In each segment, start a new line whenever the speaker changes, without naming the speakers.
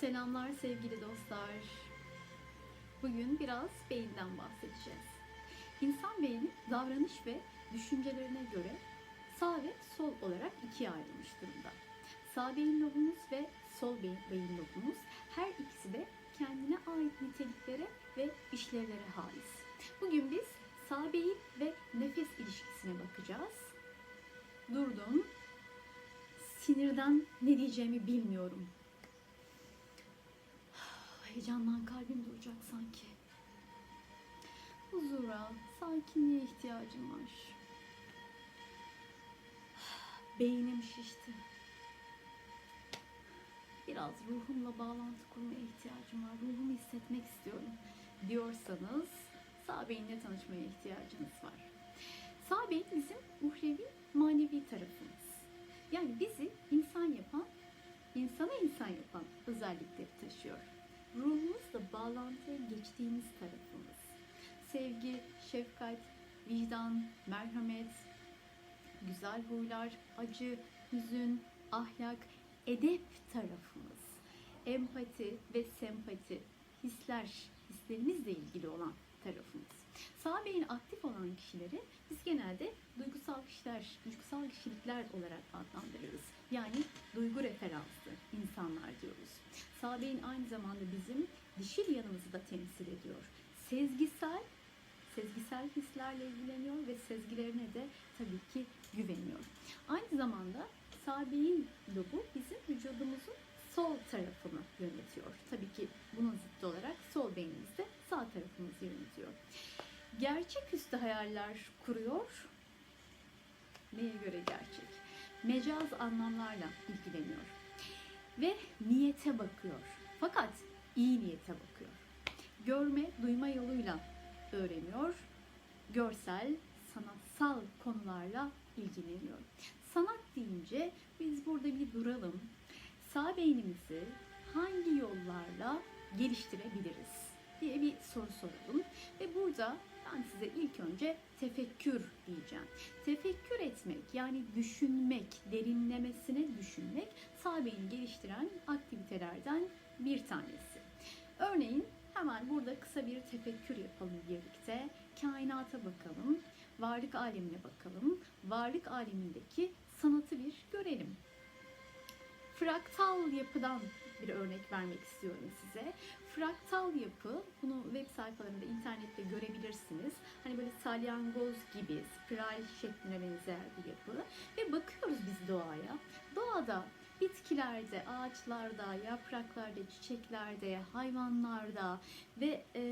Selamlar sevgili dostlar. Bugün biraz beyinden bahsedeceğiz. İnsan beyni davranış ve düşüncelerine göre sağ ve sol olarak ikiye ayrılmış durumda. Sağ beyin lobumuz ve sol beyin, beyin lobumuz her ikisi de kendine ait niteliklere ve işlevlere haiz. Bugün biz sağ beyin ve nefes ilişkisine bakacağız. Durdum. Sinirden ne diyeceğimi bilmiyorum. Heyecandan kalbim duracak sanki. Huzura, sakinliğe ihtiyacım var. Beynim şişti. Biraz ruhumla bağlantı kurmaya ihtiyacım var. Ruhumu hissetmek istiyorum diyorsanız sağ beyinle tanışmaya ihtiyacınız var. Sağ beyin bizim uhrevi, manevi tarafımız. Yani bizi insan yapan, insana insan yapan özellikleri taşıyor. Ruhumuzla bağlantıya geçtiğimiz tarafımız. Sevgi, şefkat, vicdan, merhamet, güzel huylar, acı, hüzün, ahlak, edep tarafımız. Empati ve sempati, hisler, hislerimizle ilgili olan tarafımız. Sağ beyin aktif olan kişileri biz genelde duygusal kişiler, duygusal kişilikler olarak adlandırırız. Yani duygu referanslı insanlar diyoruz. Sağ beyin aynı zamanda bizim dişil yanımızı da temsil ediyor. Sezgisel, sezgisel hislerle ilgileniyor ve sezgilerine de tabii ki güveniyor. Aynı zamanda sağ beyin lobu bizim vücudumuzun sol tarafını yönetiyor. Tabii ki bunun zıttı olarak sol beynimiz de sağ tarafımızı yönetiyor. Gerçeküstü hayaller kuruyor. Neye göre gerçek? Mecaz anlamlarla ilgileniyor. Ve niyete bakıyor. Fakat iyi niyete bakıyor. Görme, duyma yoluyla öğreniyor. Görsel, sanatsal konularla ilgileniyor. Sanat deyince biz burada bir duralım. Sağ beynimizi hangi yollarla geliştirebiliriz diye bir soru soralım. Ve burada ben size ilk önce tefekkür diyeceğim. Tefekkür etmek yani düşünmek, derinlemesine düşünmek sağ beyni geliştiren aktivitelerden bir tanesi. Örneğin hemen burada kısa bir tefekkür yapalım birlikte. Kainata bakalım, varlık alemine bakalım. Varlık alemindeki sanatı bir görelim. Fraktal yapıdan bir örnek vermek istiyorum size. Fraktal yapı, bunu web sayfalarında, internette görebilirsiniz. Hani böyle salyangoz gibi, spiral şekline benzer bir yapı. Ve bakıyoruz biz doğaya. Doğada bitkilerde, ağaçlarda, yapraklarda, çiçeklerde, hayvanlarda ve e,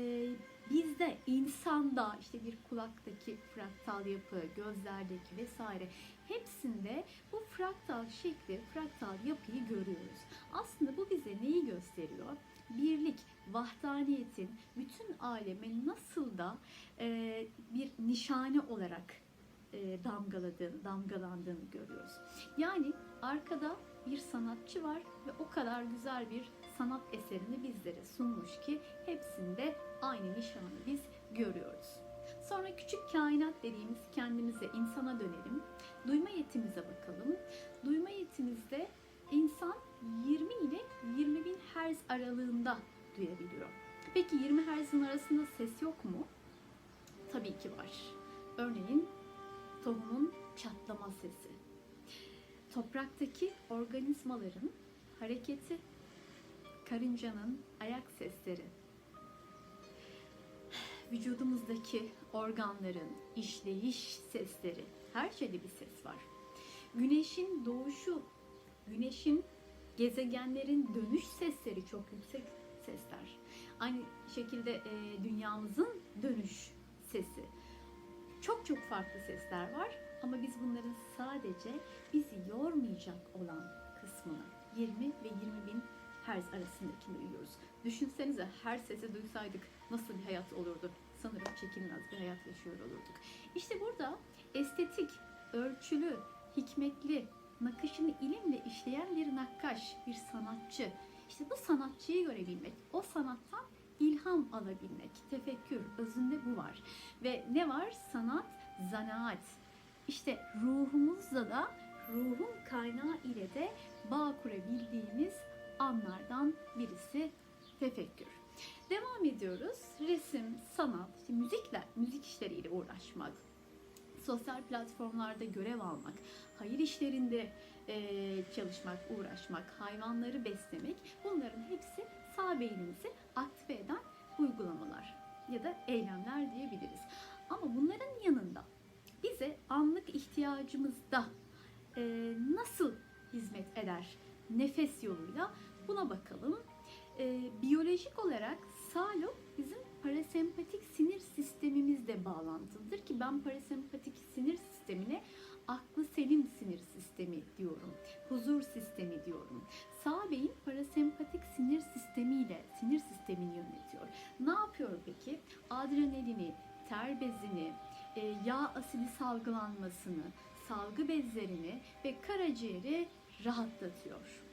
bizde, insanda işte bir kulaktaki fraktal yapı, gözlerdeki vesaire hepsinde bu fraktal şekli, fraktal yapıyı görüyoruz. Aslında bu bize neyi gösteriyor? Birlik, vahdaniyetin bütün aleme nasıl da e, bir nişane olarak e, damgaladığını, damgalandığını görüyoruz. Yani arkada bir sanatçı var ve o kadar güzel bir sanat eserini bizlere sunmuş ki hepsinde aynı nişanı biz görüyoruz. Sonra küçük kainat dediğimiz kendimize, insana dönelim. Duyma yetimize bakalım. Duyma yetimizde insan 20 ile 20 bin Hz aralığında duyabiliyor. Peki 20 Hz'in arasında ses yok mu? Tabii ki var. Örneğin tohumun çatlama sesi. Topraktaki organizmaların hareketi, karıncanın ayak sesleri, vücudumuzdaki organların işleyiş sesleri, her şeyde bir ses var. Güneşin doğuşu, güneşin gezegenlerin dönüş sesleri çok yüksek sesler. Aynı şekilde e, dünyamızın dönüş sesi. Çok çok farklı sesler var ama biz bunların sadece bizi yormayacak olan kısmını 20 ve 20 bin hertz arasındakini duyuyoruz. Düşünsenize her sesi duysaydık nasıl bir hayat olurdu? Sanırım çekilmez bir hayat yaşıyor olurduk. İşte burada estetik, ölçülü, hikmetli, nakışını ilimle işleyen bir nakkaş, bir sanatçı. İşte bu sanatçıyı görebilmek, o sanattan ilham alabilmek, tefekkür, özünde bu var. Ve ne var? Sanat, zanaat. İşte ruhumuzla da ruhun kaynağı ile de bağ kurabildiğimiz anlardan birisi tefekkür. Devam ediyoruz. Resim, sanat, müzikle, müzik işleriyle uğraşmak, sosyal platformlarda görev almak, hayır işlerinde çalışmak, uğraşmak, hayvanları beslemek bunların hepsi sağ beynimizi aktive eden uygulamalar ya da eylemler diyebiliriz. Ama bunların yanında bize anlık ihtiyacımızda e, nasıl hizmet eder nefes yoluyla buna bakalım. E, biyolojik olarak sağ lob bizim parasempatik sinir sistemimizle bağlantılıdır ki ben parasempatik sinir sistemine aklı selim sinir sistemi diyorum. Huzur sistemi diyorum. Sağ beyin parasempatik sinir sistemiyle sinir sistemini yönetiyor. Ne yapıyor peki? Adrenalini, ter bezini, e, yağ asidi salgılanmasını, salgı bezlerini ve karaciğeri rahatlatıyor.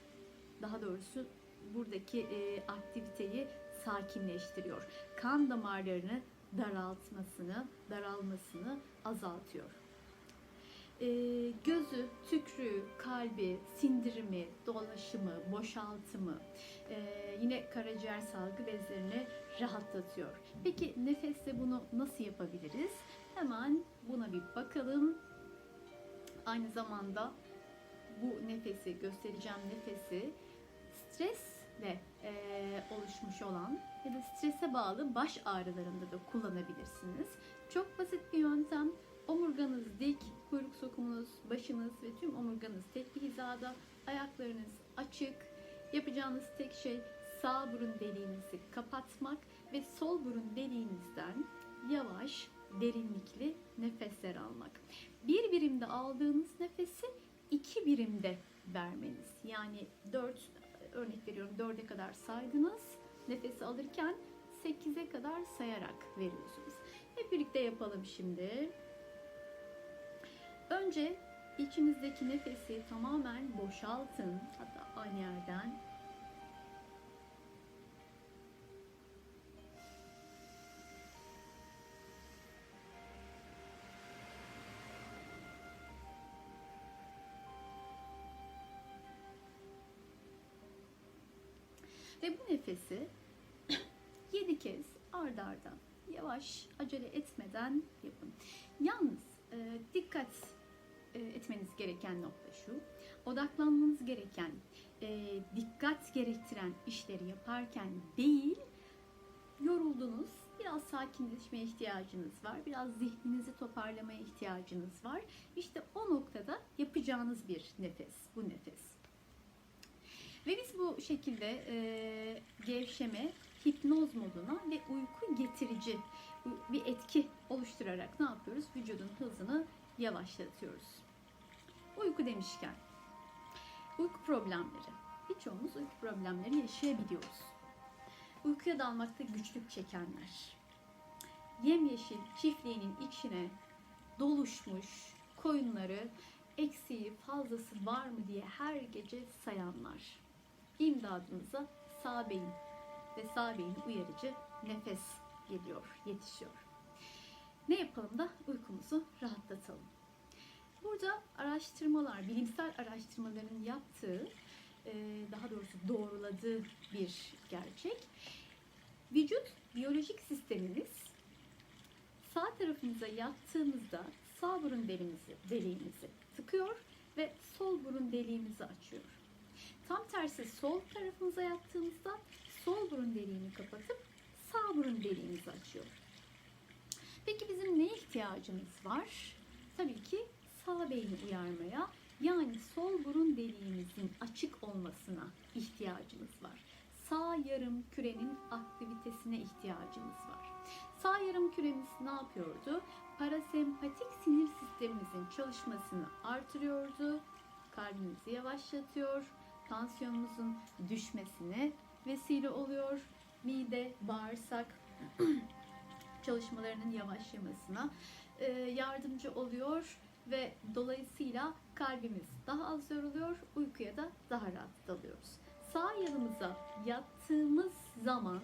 Daha doğrusu buradaki e, aktiviteyi sakinleştiriyor. Kan damarlarını daraltmasını, daralmasını azaltıyor. E, gözü, tükrüğü, kalbi, sindirimi, dolaşımı, boşaltımı, e, yine karaciğer salgı bezlerini rahatlatıyor. Peki nefesle bunu nasıl yapabiliriz? Hemen buna bir bakalım. Aynı zamanda bu nefesi, göstereceğim nefesi stresle e, oluşmuş olan ya da strese bağlı baş ağrılarında da kullanabilirsiniz. Çok basit bir yöntem. Omurganız dik, kuyruk sokumunuz, başınız ve tüm omurganız tek bir hizada, ayaklarınız açık. Yapacağınız tek şey sağ burun deliğinizi kapatmak ve sol burun deliğinizden yavaş, derinlikli nefesler almak. Bir birimde aldığınız nefesi iki birimde vermeniz. Yani 4 örnek veriyorum 4'e kadar saydınız. Nefesi alırken 8'e kadar sayarak veriyorsunuz. Hep birlikte yapalım şimdi. Önce içinizdeki nefesi tamamen boşaltın. Hatta aynı yerden Ve bu nefesi 7 kez ard arda yavaş acele etmeden yapın. Yalnız e, dikkat etmeniz gereken nokta şu. Odaklanmanız gereken, e, dikkat gerektiren işleri yaparken değil, yoruldunuz, biraz sakinleşmeye ihtiyacınız var, biraz zihninizi toparlamaya ihtiyacınız var. İşte o noktada yapacağınız bir nefes, bu nefes. Ve biz bu şekilde e, gevşeme, hipnoz moduna ve uyku getirici bir etki oluşturarak ne yapıyoruz? Vücudun hızını yavaşlatıyoruz. Uyku demişken, uyku problemleri. Birçoğumuz uyku problemleri yaşayabiliyoruz. Uykuya dalmakta güçlük çekenler, yemyeşil çiftliğinin içine doluşmuş koyunları eksiği fazlası var mı diye her gece sayanlar. İmdadınıza sağ beyin ve sağ beyin uyarıcı nefes geliyor, yetişiyor. Ne yapalım da uykumuzu rahatlatalım. Burada araştırmalar, bilimsel araştırmaların yaptığı, e, daha doğrusu doğruladığı bir gerçek. Vücut biyolojik sistemimiz sağ tarafımıza yattığımızda sağ burun deliğimizi, deliğimizi tıkıyor ve sol burun deliğimizi açıyor. Tam tersi sol tarafımıza yattığımızda sol burun deliğini kapatıp sağ burun deliğimizi açıyor. Peki bizim ne ihtiyacımız var? Tabii ki sağ beyni uyarmaya yani sol burun deliğimizin açık olmasına ihtiyacımız var. Sağ yarım kürenin aktivitesine ihtiyacımız var. Sağ yarım küremiz ne yapıyordu? Parasempatik sinir sistemimizin çalışmasını artırıyordu. Kalbimizi yavaşlatıyor. Tansiyonumuzun düşmesine vesile oluyor. Mide, bağırsak çalışmalarının yavaşlamasına yardımcı oluyor ve dolayısıyla kalbimiz daha az yoruluyor, uykuya da daha rahat dalıyoruz. Sağ yanımıza yattığımız zaman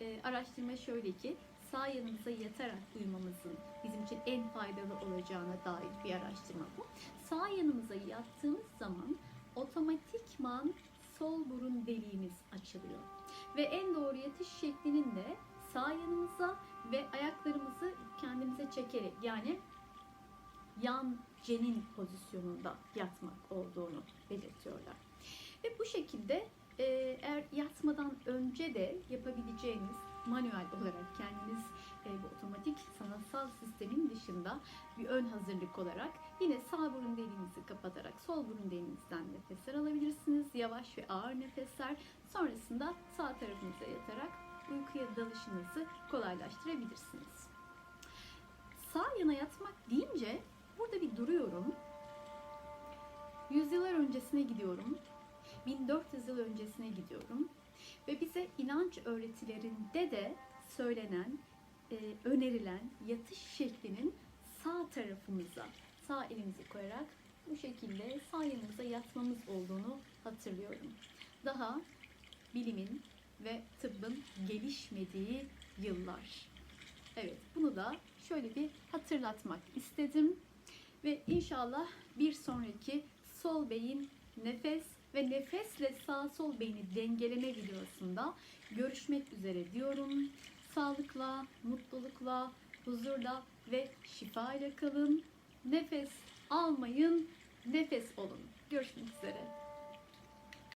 e, araştırma şöyle ki sağ yanımıza yatarak uyumamızın bizim için en faydalı olacağına dair bir araştırma bu. Sağ yanımıza yattığımız zaman otomatikman sol burun deliğimiz açılıyor. Ve en doğru yatış şeklinin de sağ yanımıza ve ayaklarımızı kendimize çekerek yani yan cenin pozisyonunda yatmak olduğunu belirtiyorlar. Ve bu şekilde e, eğer yatmadan önce de yapabileceğiniz manuel olarak kendiniz e, bu otomatik sanatsal sistemin dışında bir ön hazırlık olarak yine sağ burun deliğinizi kapatarak sol burun deliğinizden nefesler alabilirsiniz. Yavaş ve ağır nefesler. Sonrasında sağ tarafınıza yatarak uykuya dalışınızı kolaylaştırabilirsiniz. Sağ yana yatmak deyince burada bir duruyorum. Yüzyıllar öncesine gidiyorum. 1400 yıl öncesine gidiyorum. Ve bize inanç öğretilerinde de söylenen, e, önerilen yatış şeklinin sağ tarafımıza, sağ elimizi koyarak bu şekilde sağ yanımıza yatmamız olduğunu hatırlıyorum. Daha bilimin ve tıbbın gelişmediği yıllar. Evet, bunu da şöyle bir hatırlatmak istedim. Ve inşallah bir sonraki sol beyin nefes ve nefesle sağ sol beyni dengeleme videosunda görüşmek üzere diyorum. Sağlıkla, mutlulukla, huzurla ve şifa ile kalın. Nefes almayın, nefes olun. Görüşmek üzere.